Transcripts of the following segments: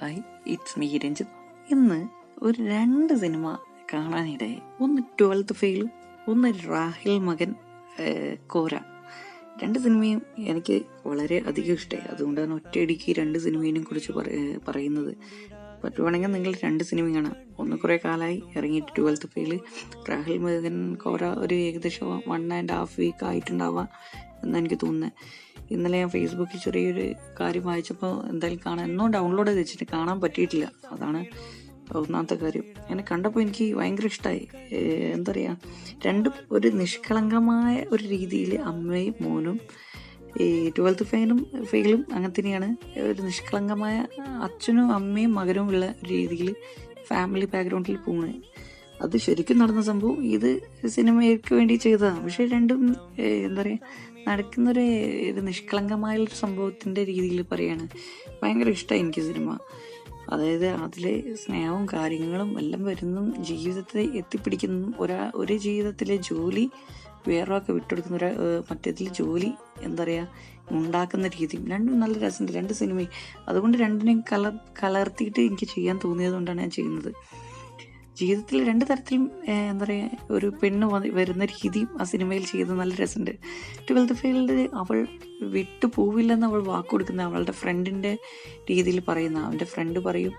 Hi it's me Ranjith ഇന്ന് ഒരു രണ്ട് സിനിമ കാണാനിടയായി. ഒന്ന് ട്വൽത്ത് ഫെയിലും ഒന്ന് രാഹിൽ മകൻ കോര. രണ്ട് സിനിമയും എനിക്ക് വളരെ അധികം ഇഷ്ടമായി അതുകൊണ്ടാണ് ഒറ്റയടിക്ക് രണ്ട് സിനിമയിനെ കുറിച്ച് പറയുന്നത്. പറ്റുവാണെങ്കിൽ നിങ്ങൾ രണ്ട് സിനിമ കാണാം. ഒന്ന് കുറേ കാലമായി ഇറങ്ങിയിട്ട് ട്വൽത്ത് ഫെയിൽ രാഹുൽ മകൻ കോര ഒരു ഏകദേശം വൺ ആൻഡ് ഹാഫ് വീക്ക് ആയിട്ടുണ്ടാവാം എന്നെനിക്ക് തോന്നുന്നത്. ഇന്നലെ ഞാൻ ഫേസ്ബുക്കിൽ ചെറിയൊരു കാര്യം വായിച്ചപ്പോൾ എന്തായാലും കാണാൻ എന്നും ഡൗൺലോഡ് ചെയ്ത് വെച്ചിട്ട് കാണാൻ പറ്റിയിട്ടില്ല. അതാണ് ഒന്നാമത്തെ കാര്യം. എന്നെ കണ്ടപ്പോൾ എനിക്ക് ഭയങ്കര ഇഷ്ടമായി എന്താ പറയുക രണ്ടും ഒരു നിഷ്കളങ്കമായ ഒരു രീതിയിൽ അമ്മയും മോനും ഈ ട്വൽത്ത് ഫെയിലും ഫെയിലും അങ്ങനെ തന്നെയാണ്. ഒരു നിഷ്കളങ്കമായ അച്ഛനും അമ്മയും മകനും ഉള്ള രീതിയിൽ ഫാമിലി ബാക്ക്ഗ്രൗണ്ടിൽ പോകുന്നത് അത് ശരിക്കും നടന്ന സംഭവം ഇത് സിനിമയ്ക്ക് വേണ്ടി ചെയ്തതാണ്. പക്ഷെ രണ്ടും എന്താ പറയുക നടക്കുന്നൊരു ഒരു നിഷ്കളങ്കമായ ഒരു സംഭവത്തിന്റെ രീതിയിൽ പറയാണ്. ഭയങ്കര ഇഷ്ടമായി എനിക്ക് സിനിമ. അതായത് അതിലെ സ്നേഹവും കാര്യങ്ങളും എല്ലാം വരുന്നതും ജീവിതത്തെ എത്തിപ്പിടിക്കുന്നതും ഒരാ ഒരു ജീവിതത്തിലെ ജോലി വേറൊക്കെ വിട്ടെടുക്കുന്ന ഒരു മറ്റേതിൽ ജോലി എന്താ പറയുക ഉണ്ടാക്കുന്ന രീതിയും രണ്ടും നല്ല രസമുണ്ട്. രണ്ട് സിനിമയും. അതുകൊണ്ട് രണ്ടിനെയും കലർ കലർത്തിയിട്ട് എനിക്ക് ചെയ്യാൻ തോന്നിയത് കൊണ്ടാണ് ഞാൻ ചെയ്യുന്നത്. ജീവിതത്തിൽ രണ്ട് തരത്തിലും എന്താ പറയുക ഒരു പെണ്ണ് വരുന്ന രീതിയും ആ സിനിമയിൽ ചെയ്ത് നല്ല രസമുണ്ട്. ട്വൽത്ത് ഫെയിൽഡ് അവൾ വിട്ടു പോവില്ലെന്ന് അവൾ വാക്ക് കൊടുക്കുന്ന അവളുടെ ഫ്രണ്ടിന്റെ രീതിയിൽ പറയുന്ന അവന്റെ ഫ്രണ്ട് പറയും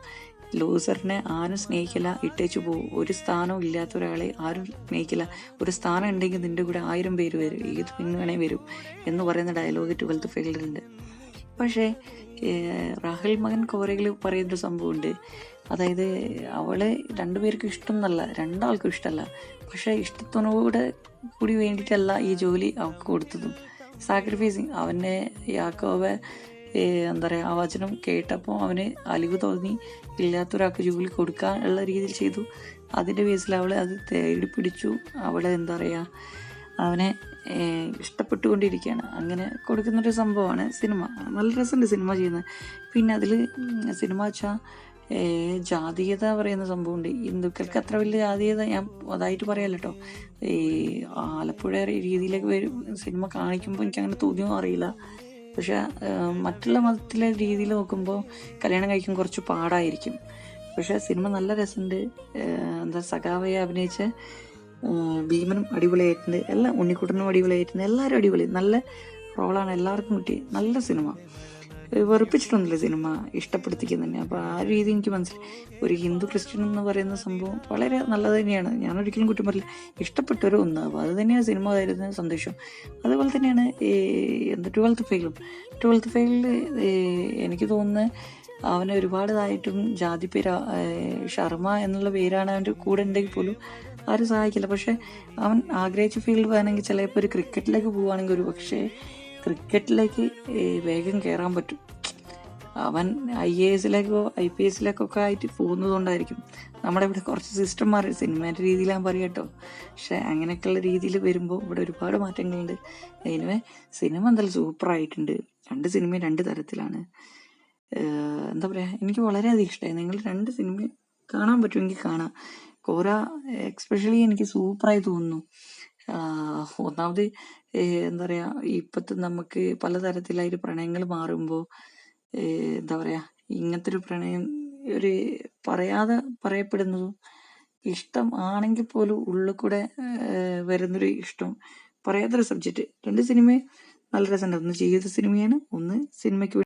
ലൂസറിനെ ആരും സ്നേഹിക്കില്ല ഇട്ടേച്ചു പോകും ഒരു സ്ഥാനവും ഇല്ലാത്ത ഒരാളെ ആരും സ്നേഹിക്കില്ല ഒരു സ്ഥാനം ഉണ്ടെങ്കിൽ നിന്റെ കൂടെ ആയിരം പേര് വരും ഏത് പെണ്ണ് വരും എന്ന് പറയുന്ന ഡയലോഗ് ട്വൽത്ത് ഫെയിൽഡിലുണ്ട്. പക്ഷേ റാഹുൽ മകൻ കോരയിൽ പറയുന്നൊരു സംഭവമുണ്ട്. അതായത് അവളെ രണ്ടുപേർക്കും ഇഷ്ടം എന്നല്ല രണ്ടാൾക്കും ഇഷ്ടമല്ല പക്ഷേ ഇഷ്ടത്തിനോട് കൂടി വേണ്ടിയിട്ടല്ല ഈ ജോലി അവൾക്ക് കൊടുത്തതും. സാക്രിഫൈസിങ് അവനെ യാക്കോവെ എന്താ പറയുക ആ വചനം കേട്ടപ്പോൾ അവന് അലിവ് തോന്നി. ഇല്ലാത്തൊരാൾക്ക് ജോലി കൊടുക്കാനുള്ള രീതിയിൽ ചെയ്തു. അതിന്റെ ബേസിൽ അവളെ അത് തേടി പിടിച്ചു. അവളെ എന്താ പറയുക അവനെ ഇഷ്ടപ്പെട്ടുകൊണ്ടിരിക്കുകയാണ്. അങ്ങനെ കൊടുക്കുന്നൊരു സംഭവമാണ് സിനിമ. നല്ല രസമുണ്ട് സിനിമ ചെയ്യുന്നത്. പിന്നെ അതിൽ സിനിമ വെച്ചാൽ ജാതീയത പറയുന്ന സംഭവമുണ്ട്. ഹിന്ദുക്കൾക്ക് അത്ര വലിയ ജാതീയത ഞാൻ അതായിട്ട് പറയാല്ല കേട്ടോ ഈ ആലപ്പുഴ രീതിയിലേക്ക് വരും സിനിമ കാണിക്കുമ്പോൾ എനിക്ക് അങ്ങനെ തോന്നിയോ അറിയില്ല. പക്ഷെ മറ്റുള്ള മതത്തിലെ രീതിയിൽ നോക്കുമ്പോൾ കല്യാണം കഴിക്കാൻ കുറച്ച് പാടായിരിക്കും. പക്ഷെ സിനിമ നല്ല രസമുണ്ട്. എന്താ സഖാവയെ അഭിനയിച്ച ഭീമനും അടിപൊളിയായിട്ടുണ്ട്. എല്ലാം ഉണ്ണിക്കുട്ടനും അടിപൊളിയായിട്ടുണ്ട്. എല്ലാവരും അടിപൊളി. നല്ല റോളാണ് എല്ലാവർക്കും കിട്ടി നല്ല സിനിമ. വെറുപ്പിച്ചിട്ടൊന്നുമില്ല സിനിമ. ഇഷ്ടപ്പെടുത്തിക്കുന്ന തന്നെ. അപ്പോൾ ആ രീതി എനിക്ക് മനസ്സിലായി. ഒരു ഹിന്ദു ക്രിസ്ത്യൻ എന്ന് പറയുന്ന സംഭവം വളരെ നല്ലത് തന്നെയാണ്. ഞാൻ ഒരിക്കലും കുറ്റം പറയില്ല. ഇഷ്ടപ്പെട്ടൊരു ഒന്ന്. അപ്പോൾ അത് തന്നെയാണ് സിനിമ തരുന്ന സന്തോഷം. അതുപോലെ തന്നെയാണ് ഈ എന്താ ട്വൽത്ത് ഫെയിലും. ട്വൽത്ത് ഫെയിലിൽ എനിക്ക് തോന്നുന്നത് അവനെ ഒരുപാടായിട്ടും ജാതി പേര് ശർമ്മ എന്നുള്ള പേരാണ് അവന്റെ കൂടെ ഉണ്ടെങ്കിൽ പോലും ആരും സഹായിക്കില്ല. പക്ഷെ അവൻ ആഗ്രഹിച്ച ഫീൽഡ് വേണമെങ്കിൽ ചിലപ്പോൾ ഒരു ക്രിക്കറ്റിലേക്ക് പോവുകയാണെങ്കിൽ ഒരു പക്ഷേ ക്രിക്കറ്റിലേക്ക് വേഗം കയറാൻ പറ്റും. അവൻ ഐ എ എസിലേക്കോ ഐ പി എസിലേക്കൊക്കെ ആയിട്ട് പോകുന്നതുകൊണ്ടായിരിക്കും. നമ്മുടെ ഇവിടെ കുറച്ച് സിസ്റ്റം മാറി സിനിമേന്റെ രീതിയിലാണ് പറയട്ടോ പക്ഷേ അങ്ങനെയൊക്കെയുള്ള രീതിയിൽ വരുമ്പോൾ ഇവിടെ ഒരുപാട് മാറ്റങ്ങളുണ്ട്. അതിനുവേ സിനിമ എന്തായാലും സൂപ്പറായിട്ടുണ്ട്. രണ്ട് സിനിമയും രണ്ട് തരത്തിലാണ്. എന്താ പറയുക എനിക്ക് വളരെയധികം ഇഷ്ടമായി നിങ്ങൾ രണ്ട് സിനിമ കാണാൻ പറ്റുമെങ്കിൽ കാണാം. കോര എക്സ്പെഷ്യലി എനിക്ക് സൂപ്പറായി തോന്നുന്നു. ഒന്നാമത് എന്താ പറയുക ഇപ്പത്തെ നമുക്ക് പലതരത്തിലായിട്ട് പ്രണയങ്ങൾ മാറുമ്പോൾ എന്താ പറയുക ഇങ്ങനത്തെ ഒരു പ്രണയം ഒരു പറയാതെ പറയപ്പെടുന്നതും ഇഷ്ടം ആണെങ്കിൽ പോലും ഉള്ളിൽ കൂടെ വരുന്നൊരു ഇഷ്ടം പറയാത്തൊരു സബ്ജക്റ്റ് രണ്ട് സിനിമയും നല്ല രസമുണ്ട്. ഒന്ന് ജീവിത സിനിമയാണ് ഒന്ന് സിനിമയ്ക്ക്